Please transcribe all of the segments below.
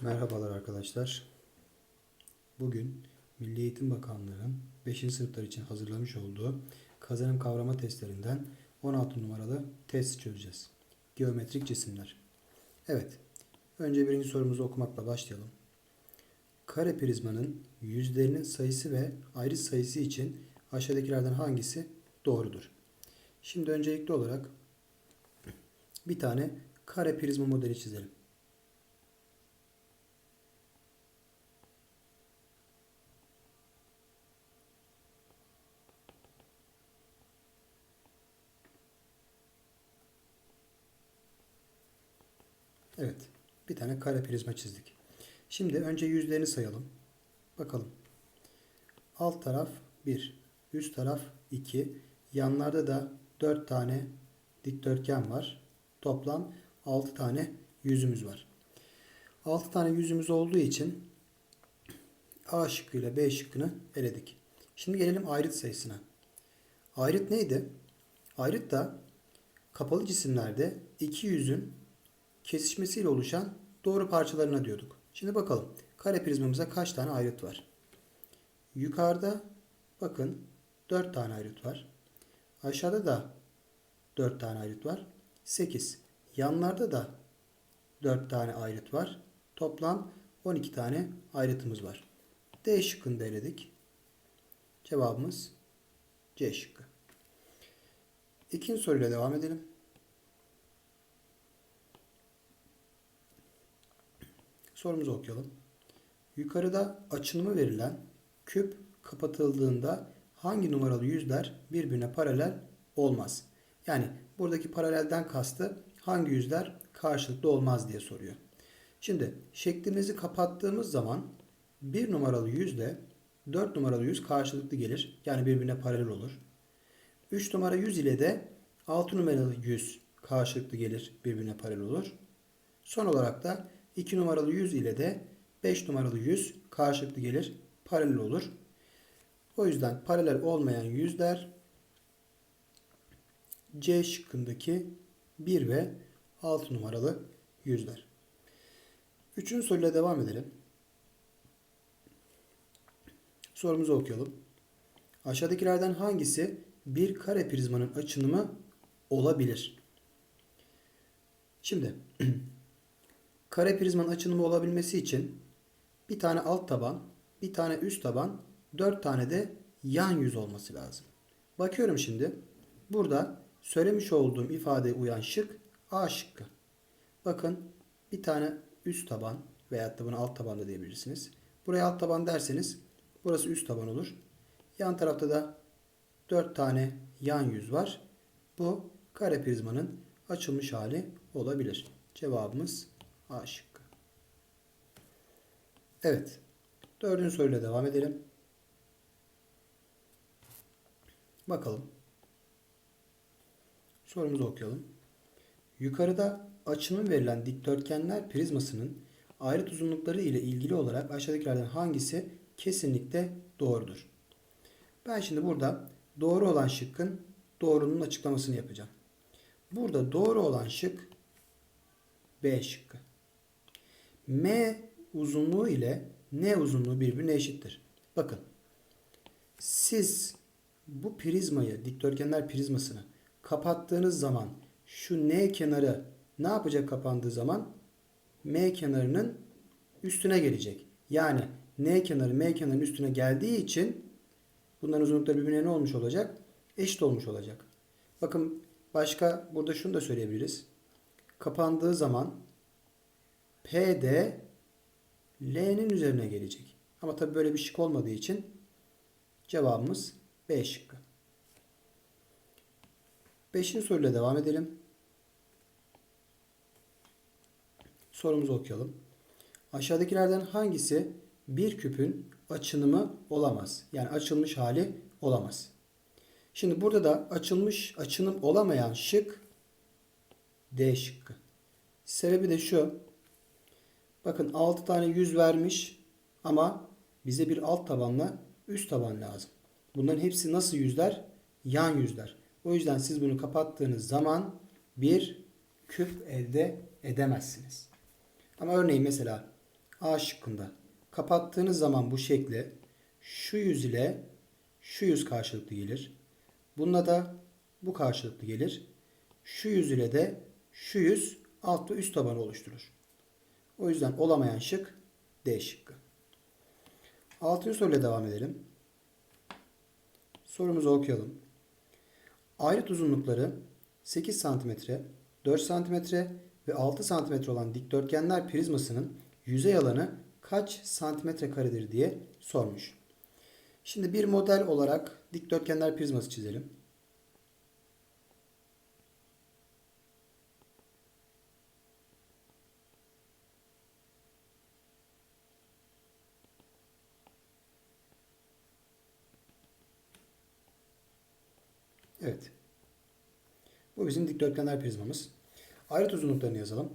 Merhabalar arkadaşlar. Bugün Milli Eğitim Bakanlığı'nın 5. sınıflar için hazırlamış olduğu kazanım kavrama testlerinden 16 numaralı test çözeceğiz. Geometrik cisimler. Evet. Önce birinci sorumuzu okumakla başlayalım. Kare prizmanın yüzlerinin sayısı ve ayrı sayısı için aşağıdakilerden hangisi doğrudur? Şimdi öncelikli olarak bir tane kare prizma modeli çizelim. Evet. Bir tane kare prizma çizdik. Şimdi önce yüzlerini sayalım. Bakalım. Alt taraf 1. Üst taraf 2. Yanlarda da 4 tane dikdörtgen var. Toplam 6 tane yüzümüz var. 6 tane yüzümüz olduğu için A şıkkı ile B şıkkını eledik. Şimdi gelelim ayrıt sayısına. Ayrıt neydi? Ayrıt da kapalı cisimlerde iki yüzün kesişmesiyle oluşan doğru parçalarına diyorduk. Şimdi bakalım. Kare prizmamıza kaç tane ayrıt var? Yukarıda bakın 4 tane ayrıt var. Aşağıda da 4 tane ayrıt var. 8. Yanlarda da 4 tane ayrıt var. Toplam 12 tane ayrıtımız var. D şıkkını da eledik. Cevabımız C şıkkı. İkinci soruyla devam edelim. Sorumuzu okuyalım. Yukarıda açılımı verilen küp kapatıldığında hangi numaralı yüzler birbirine paralel olmaz? Yani buradaki paralelden kastı hangi yüzler karşılıklı olmaz diye soruyor. Şimdi şeklimizi kapattığımız zaman bir numaralı yüzle 4 numaralı yüz karşılıklı gelir. Yani birbirine paralel olur. 3 numara yüz ile de 6 numaralı yüz karşılıklı gelir. Birbirine paralel olur. Son olarak da 2 numaralı yüz ile de 5 numaralı yüz karşılıklı gelir. Paralel olur. O yüzden paralel olmayan yüzler C şıkkındaki 1 ve 6 numaralı yüzler. Üçüncü soruyla devam edelim. Sorumuzu okuyalım. Aşağıdakilerden hangisi bir kare prizmanın açınımı olabilir? Şimdi kare prizmanın açınımı olabilmesi için bir tane alt taban, bir tane üst taban, dört tane de yan yüz olması lazım. Bakıyorum şimdi. Burada söylemiş olduğum ifadeye uyan şık A şıkkı. Bakın bir tane üst taban veyahut da bunu alt taban da diyebilirsiniz. Buraya alt taban derseniz burası üst taban olur. Yan tarafta da 4 tane yan yüz var. Bu kare prizmanın açılmış hali olabilir. Cevabımız A şıkkı. Evet. Dördüncü soruyla devam edelim. Bakalım. Sorumuzu okuyalım. Yukarıda açının verilen dikdörtgenler prizmasının ayrıt uzunlukları ile ilgili olarak aşağıdakilerden hangisi kesinlikle doğrudur? Ben şimdi burada doğru olan şıkkın doğrunun açıklamasını yapacağım. Burada doğru olan şık B şıkkı. M uzunluğu ile N uzunluğu birbirine eşittir. Bakın. Siz bu prizmayı, dikdörtgenler prizmasını kapattığınız zaman şu N kenarı ne yapacak kapandığı zaman? M kenarının üstüne gelecek. Yani N kenarı M kenarının üstüne geldiği için bunların uzunlukları birbirine ne olmuş olacak? Eşit olmuş olacak. Bakın başka burada şunu da söyleyebiliriz. Kapandığı zaman PD L'nin üzerine gelecek. Ama tabi böyle bir şık olmadığı için cevabımız B şıkkı. Beşinci soruyla devam edelim. Sorumuzu okuyalım. Aşağıdakilerden hangisi bir küpün açınımı olamaz? Yani açılmış hali olamaz. Şimdi burada da açılmış açınım olamayan şık D şıkkı. Sebebi de şu. Bakın 6 tane yüz vermiş ama bize bir alt tabanla üst taban lazım. Bunların hepsi nasıl yüzler? Yan yüzler. O yüzden siz bunu kapattığınız zaman bir küp elde edemezsiniz. Ama örneğin mesela A şıkkında. Kapattığınız zaman bu şekli şu yüz ile şu yüz karşılıklı gelir. Bununla da bu karşılıklı gelir. Şu yüz ile de şu yüz alt ve üst tabanı oluşturur. O yüzden olamayan şık D şıkkı. Altıncı soruyla devam edelim. Sorumuzu okuyalım. Ayrıt uzunlukları 8 cm, 4 cm ve 6 cm olan dikdörtgenler prizmasının yüzey alanı kaç santimetre karedir diye sormuş. Şimdi bir model olarak dikdörtgenler prizması çizelim. Evet. Bu bizim dikdörtgenler prizmamız. Ayrıt uzunluklarını yazalım.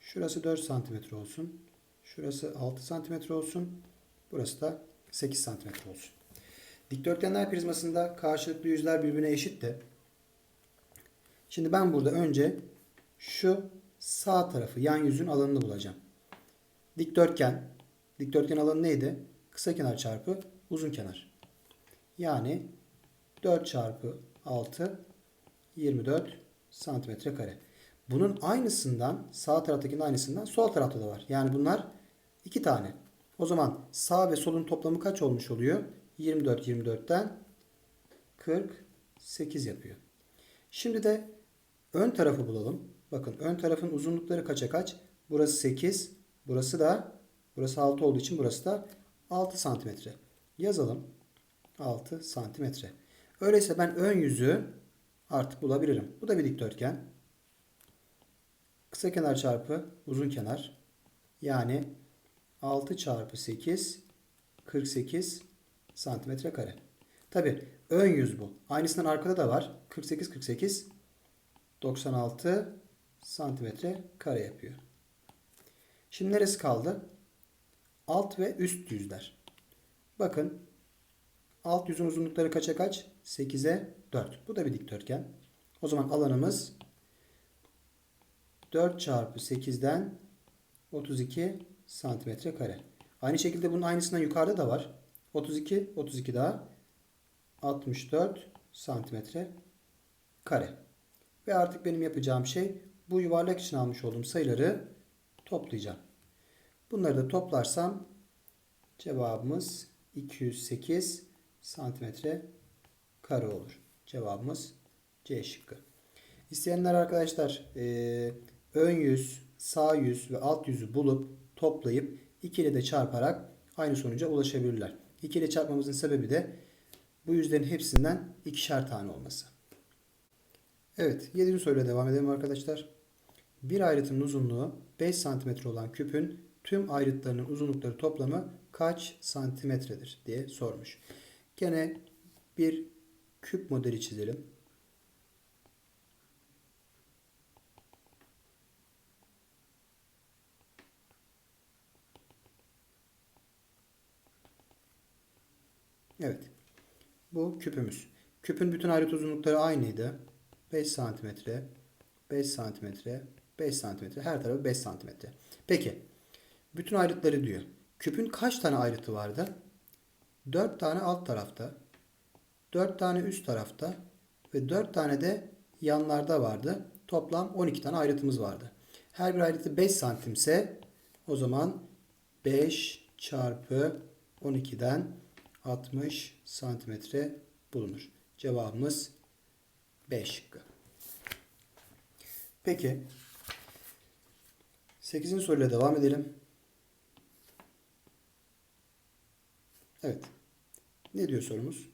Şurası 4 cm olsun. Şurası 6 cm olsun. Burası da 8 cm olsun. Dikdörtgenler prizmasında karşılıklı yüzler birbirine eşit de. Şimdi ben burada önce şu sağ tarafı yan yüzün alanını bulacağım. Dikdörtgen. Dikdörtgen alanı neydi? Kısa kenar çarpı uzun kenar. Yani 4 çarpı 6 24 santimetre kare. Bunun aynısından sağ taraftakinin aynısından sol tarafta da var. Yani bunlar iki tane. O zaman sağ ve solun toplamı kaç olmuş oluyor? 24 24'ten 48 yapıyor. Şimdi de ön tarafı bulalım. Bakın ön tarafın uzunlukları kaça kaç? Burası 8. Burası da burası 6 olduğu için burası da 6 santimetre. Yazalım. 6 santimetre. Öyleyse ben ön yüzü artık bulabilirim. Bu da bir dikdörtgen. Kısa kenar çarpı uzun kenar. Yani 6 çarpı 8 48 santimetre kare. Tabi ön yüz bu. Aynısından arkada da var. 48 48 96 santimetre kare yapıyor. Şimdi neresi kaldı? Alt ve üst yüzler. Bakın alt yüzün uzunlukları kaça kaç? 8'e 4. Bu da bir dikdörtgen. O zaman alanımız 4 çarpı 8'den 32 santimetre kare. Aynı şekilde bunun aynısından yukarıda da var. 32, 32 daha 64 santimetre kare. Ve artık benim yapacağım şey bu yuvarlak için almış olduğum sayıları toplayacağım. Bunları da toplarsam cevabımız 208 santimetre kare olur. Cevabımız C şıkkı. İsteyenler arkadaşlar e, ön yüz, sağ yüz ve alt yüzü bulup toplayıp 2 ile de çarparak aynı sonuca ulaşabilirler. 2 ile çarpmamızın sebebi de bu yüzlerin hepsinden ikişer tane olması. Evet 7. soruyla devam edelim arkadaşlar. Bir ayrıtın uzunluğu 5 cm olan küpün tüm ayrıtlarının uzunlukları toplamı kaç santimetredir diye sormuş. Gene bir küp modeli çizelim. Evet. Bu küpümüz. Küpün bütün ayrıt uzunlukları aynıydı. 5 santimetre, 5 santimetre, 5 santimetre. Her tarafı 5 santimetre. Peki. Bütün ayrıtları diyor. Küpün kaç tane ayrıtı vardı? 4 tane alt tarafta, 4 tane üst tarafta ve 4 tane de yanlarda vardı. Toplam 12 tane ayrıtımız vardı. Her bir ayrıtı 5 santimse o zaman 5 çarpı 12'den 60 santimetre bulunur. Cevabımız 5 şıkkı. Peki 8. soruyla devam edelim. Evet. Ne diyor sorumuz?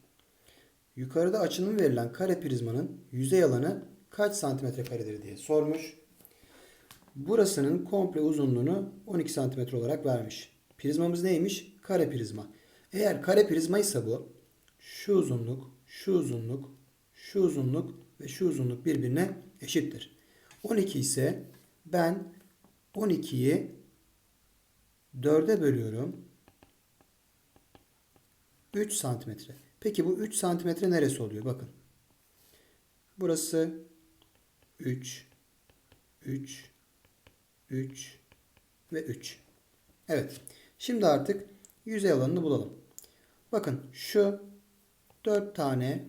Yukarıda açının verilen kare prizmanın yüzey alanı kaç santimetre karedir diye sormuş. Burasının komple uzunluğunu 12 santimetre olarak vermiş. Prizmamız neymiş? Kare prizma. Eğer kare prizma ise bu şu uzunluk, şu uzunluk, şu uzunluk ve şu uzunluk birbirine eşittir. 12 ise ben 12'yi 4'e bölüyorum. 3 santimetre. Peki bu 3 santimetre neresi oluyor? Bakın. Burası 3, 3, 3 ve 3. Evet. Şimdi artık yüzey alanını bulalım. Bakın şu 4 tane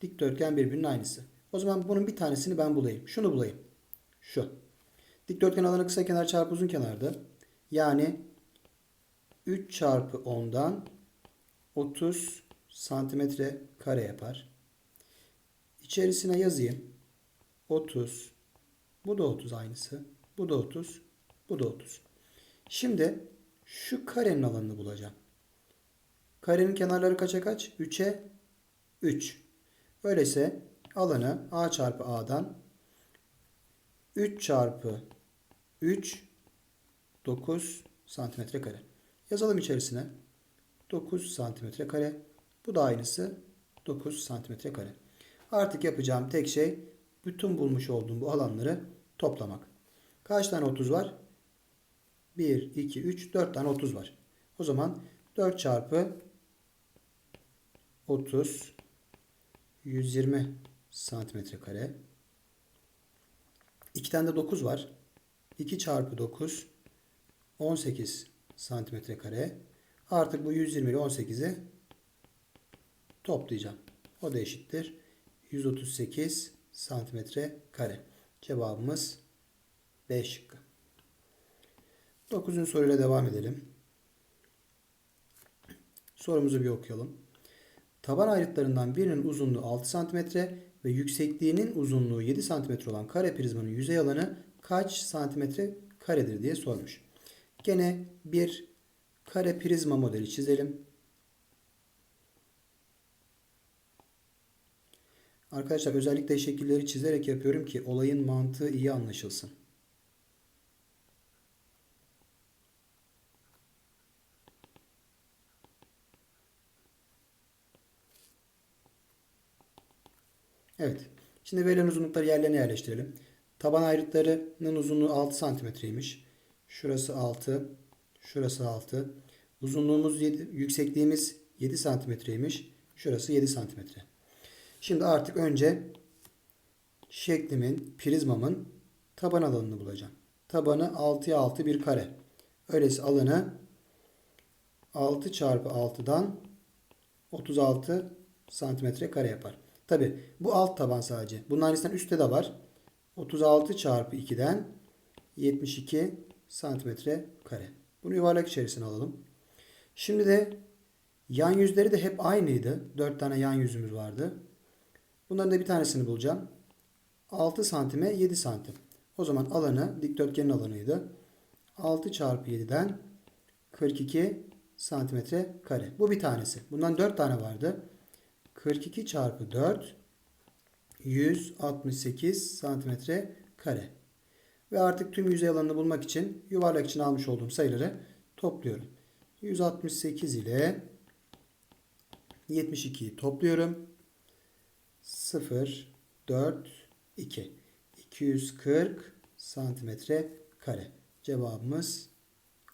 dikdörtgen birbirinin aynısı. O zaman bunun bir tanesini ben bulayım. Şunu bulayım. Şu. Dikdörtgen alanı kısa kenar çarpı uzun kenardı. Yani 3 çarpı 10'dan 30 santimetre kare yapar. İçerisine yazayım. 30. Bu da 30 aynısı. Bu da 30. Bu da 30. Şimdi şu karenin alanını bulacağım. Karenin kenarları kaça kaç? 3'e 3. Öyleyse alanı a çarpı a'dan 3 çarpı 3 9 santimetre kare. Yazalım içerisine. 9 santimetre kare. Bu da aynısı 9 santimetre kare. Artık yapacağım tek şey bütün bulmuş olduğum bu alanları toplamak. Kaç tane 30 var? 1, 2, 3, 4 tane 30 var. O zaman 4 çarpı 30 120 santimetre kare. 2 tane de 9 var. 2 çarpı 9 18 santimetre kare. Artık bu 120 ile 18'i toplayacağım. O da eşittir. 138 santimetre kare. Cevabımız B şıkkı. 9. soruyla devam edelim. Sorumuzu bir okuyalım. Taban ayrıtlarından birinin uzunluğu 6 cm ve yüksekliğinin uzunluğu 7 cm olan kare prizmanın yüzey alanı kaç santimetre karedir diye sormuş. Gene bir kare prizma modeli çizelim. Arkadaşlar özellikle şekilleri çizerek yapıyorum ki olayın mantığı iyi anlaşılsın. Evet. Şimdi verilen uzunlukları yerlerine yerleştirelim. Taban ayrıtlarının uzunluğu 6 santimetreymiş. Şurası 6. Şurası 6. Uzunluğumuz 7, yüksekliğimiz 7 santimetreymiş. Şurası 7 santimetre. Şimdi artık önce şeklimin, prizmamın taban alanını bulacağım. Tabanı 6'ya 6 bir kare. Öyleyse alanı 6 çarpı 6'dan 36 santimetre kare yapar. Tabi bu alt taban sadece. Bunun aynısından üstte de var. 36 çarpı 2'den 72 santimetre kare. Bunu yuvarlak içerisine alalım. Şimdi de yan yüzleri de hep aynıydı. 4 tane yan yüzümüz vardı. Bunların da bir tanesini bulacağım. 6 santime 7 santim. O zaman alanı dikdörtgenin alanıydı. 6 çarpı 7'den 42 santimetre kare. Bu bir tanesi. Bundan 4 tane vardı. 42 çarpı 4 168 santimetre kare. Ve artık tüm yüzey alanını bulmak için yuvarlak için almış olduğum sayıları topluyorum. 168 ile 72'yi topluyorum. 0, 4, 2. 240 santimetre kare. Cevabımız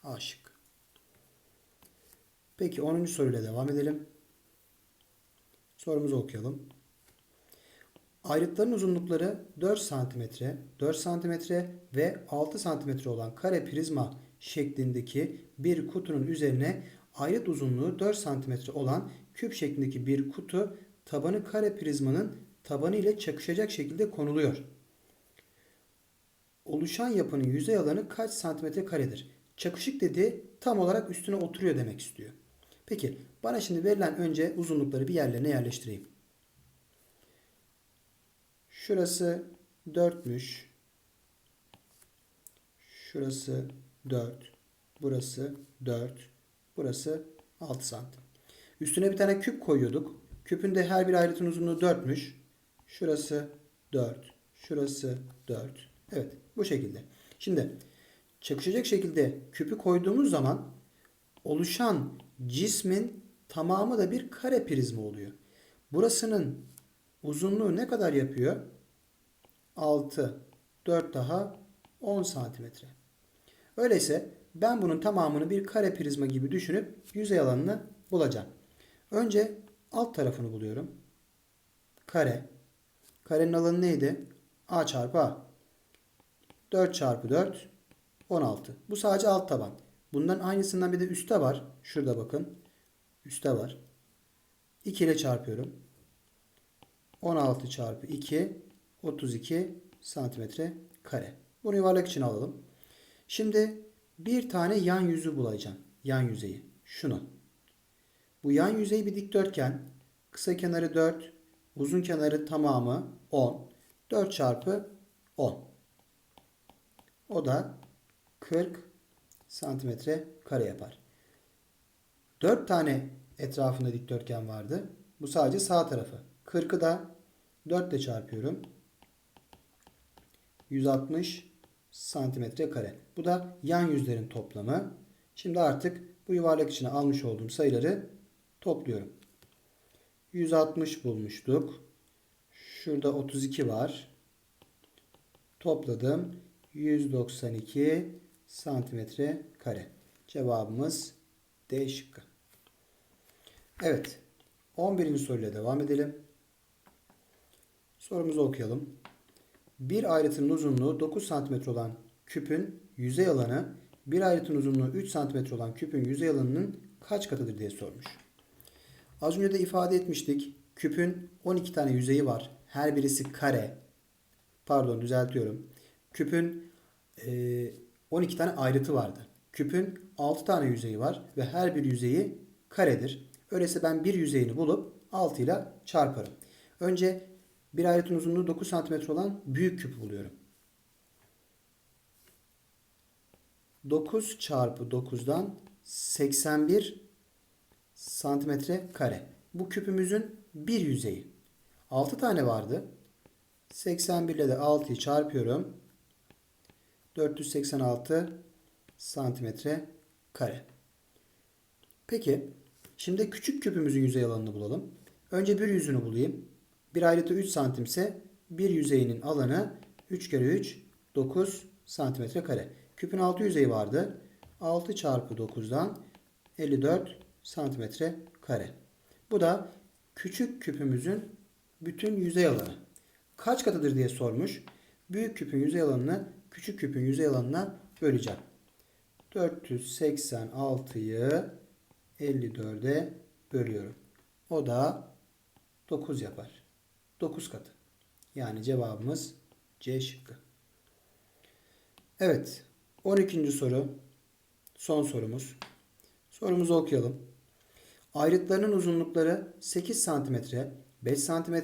A şık. Peki 10. soruyla devam edelim. Sorumuzu okuyalım. Ayrıtların uzunlukları 4 cm, 4 cm ve 6 cm olan kare prizma şeklindeki bir kutunun üzerine ayrıt uzunluğu 4 cm olan küp şeklindeki bir kutu tabanı kare prizmanın tabanı ile çakışacak şekilde konuluyor. Oluşan yapının yüzey alanı kaç santimetre karedir? Çakışık dediği tam olarak üstüne oturuyor demek istiyor. Peki bana şimdi verilen önce uzunlukları bir yerlerine yerleştireyim. Şurası 4'müş. Şurası 4. Burası 4. Burası 6 santim. Üstüne bir tane küp koyuyorduk. Küpün de her bir ayrıtın uzunluğu 4'müş. Şurası 4. Şurası 4. Evet bu şekilde. Şimdi çakışacak şekilde küpü koyduğumuz zaman oluşan cismin tamamı da bir kare prizma oluyor. Burasının uzunluğu ne kadar yapıyor? 6, 4 daha 10 santimetre. Öyleyse ben bunun tamamını bir kare prizma gibi düşünüp yüzey alanını bulacağım. Önce alt tarafını buluyorum. Kare. Karenin alanı neydi? A çarpı A. 4 çarpı 4 16. Bu sadece alt taban. Bundan aynısından bir de üstte var. Şurada bakın. Üstte var. 2 ile çarpıyorum. 16 çarpı 2 32 santimetre kare. Bunu yuvarlak için alalım. Şimdi bir tane yan yüzü bulacağım. Yan yüzeyi. Şunu. Bu yan yüzey bir dikdörtgen. Kısa kenarı 4. Uzun kenarı tamamı 10. 4 çarpı 10. O da 40 santimetre kare yapar. 4 tane etrafında dikdörtgen vardı. Bu sadece sağ tarafı. 40'ı da 4 ile çarpıyorum. 160 santimetre kare. Bu da yan yüzlerin toplamı. Şimdi artık bu yuvarlak içine almış olduğum sayıları topluyorum. 160 bulmuştuk. Şurada 32 var. Topladım. 192 santimetre kare. Cevabımız D şıkkı. Evet. 11. soruyla devam edelim. Sorumuzu okuyalım. Bir ayrıtının uzunluğu 9 cm olan küpün yüzey alanı bir ayrıtın uzunluğu 3 cm olan küpün yüzey alanının kaç katıdır diye sormuş. Az önce de ifade etmiştik. Küpün 12 tane yüzeyi var. Her birisi kare. Pardon düzeltiyorum. Küpün e, 12 tane ayrıtı vardı. Küpün 6 tane yüzeyi var ve her bir yüzeyi karedir. Öyleyse ben bir yüzeyini bulup 6 ile çarparım. Önce bir ayrıtın uzunluğu 9 cm olan büyük küp buluyorum. 9 çarpı 9'dan 81 santimetre kare. Bu küpümüzün bir yüzeyi. 6 tane vardı. 81 ile de 6'yı çarpıyorum. 486 santimetre kare. Peki şimdi küçük küpümüzün yüzey alanını bulalım. Önce bir yüzünü bulayım. Bir ayrıtı 3 santimse bir yüzeyinin alanı 3 kere 3 9 santimetre kare. Küpün 6 yüzeyi vardı. 6 çarpı 9'dan 54 santimetre kare. Bu da küçük küpümüzün bütün yüzey alanı. Kaç katıdır diye sormuş. Büyük küpün yüzey alanını küçük küpün yüzey alanına böleceğim. 486'yı 54'e bölüyorum. O da 9 yapar. 9 katı. Yani cevabımız C şıkkı. Evet. 12. soru. Son sorumuz. Sorumuzu okuyalım. Ayrıtlarının uzunlukları 8 cm, 5 cm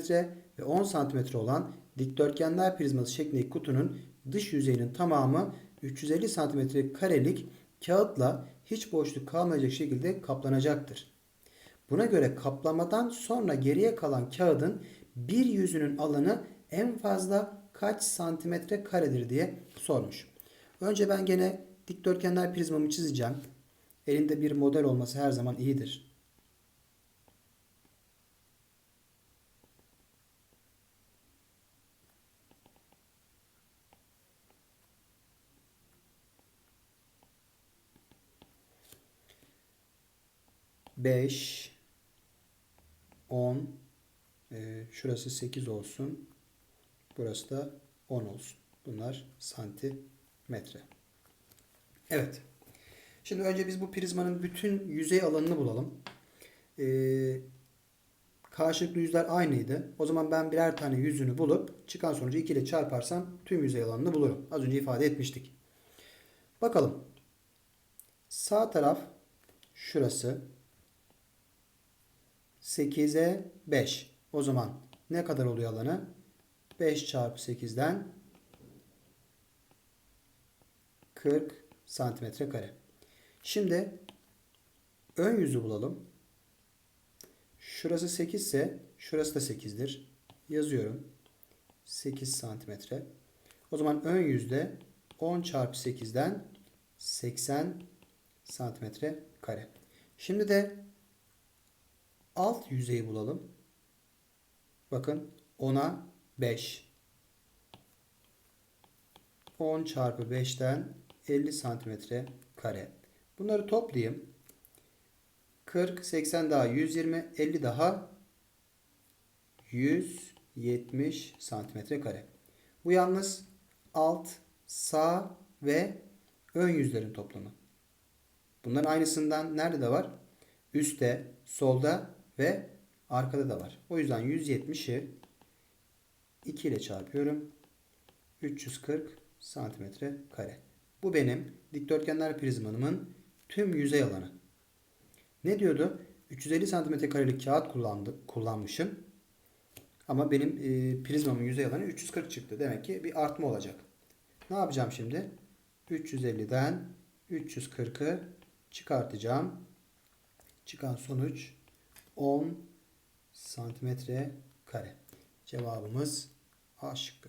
ve 10 cm olan dikdörtgenler prizması şeklindeki kutunun dış yüzeyinin tamamı 350 cm karelik kağıtla hiç boşluk kalmayacak şekilde kaplanacaktır. Buna göre kaplamadan sonra geriye kalan kağıdın bir yüzünün alanı en fazla kaç santimetre karedir diye sormuş. Önce ben gene dikdörtgenler prizmamı çizeceğim. Elinde bir model olması her zaman iyidir. Beş, on, e, şurası sekiz olsun. Burası da on olsun. Bunlar santimetre. Evet. Şimdi önce biz bu prizmanın bütün yüzey alanını bulalım. Ee, karşılıklı yüzler aynıydı. O zaman ben birer tane yüzünü bulup çıkan sonucu 2 ile çarparsam tüm yüzey alanını bulurum. Az önce ifade etmiştik. Bakalım. Sağ taraf şurası. 8'e 5. O zaman ne kadar oluyor alanı? 5 çarpı 8'den 40 santimetre kare. Şimdi ön yüzü bulalım. Şurası 8 ise şurası da 8'dir. Yazıyorum. 8 santimetre. O zaman ön yüzde 10 çarpı 8'den 80 santimetre kare. Şimdi de alt yüzeyi bulalım. Bakın 10'a 5. 10 çarpı 5'ten 50 santimetre kare. Bunları toplayayım. 40, 80 daha 120, 50 daha 170 santimetre kare. Bu yalnız alt, sağ ve ön yüzlerin toplamı. Bunların aynısından nerede de var? Üstte, solda ve arkada da var. O yüzden 170'i 2 ile çarpıyorum. 340 santimetre kare. Bu benim dikdörtgenler prizmanımın tüm yüzey alanı. Ne diyordu? 350 santimetre karelik kağıt kullandı, kullanmışım. Ama benim e, prizmamın yüzey alanı 340 çıktı. Demek ki bir artma olacak. Ne yapacağım şimdi? 350'den 340'ı çıkartacağım. Çıkan sonuç 10 santimetre kare. Cevabımız A şıkkı.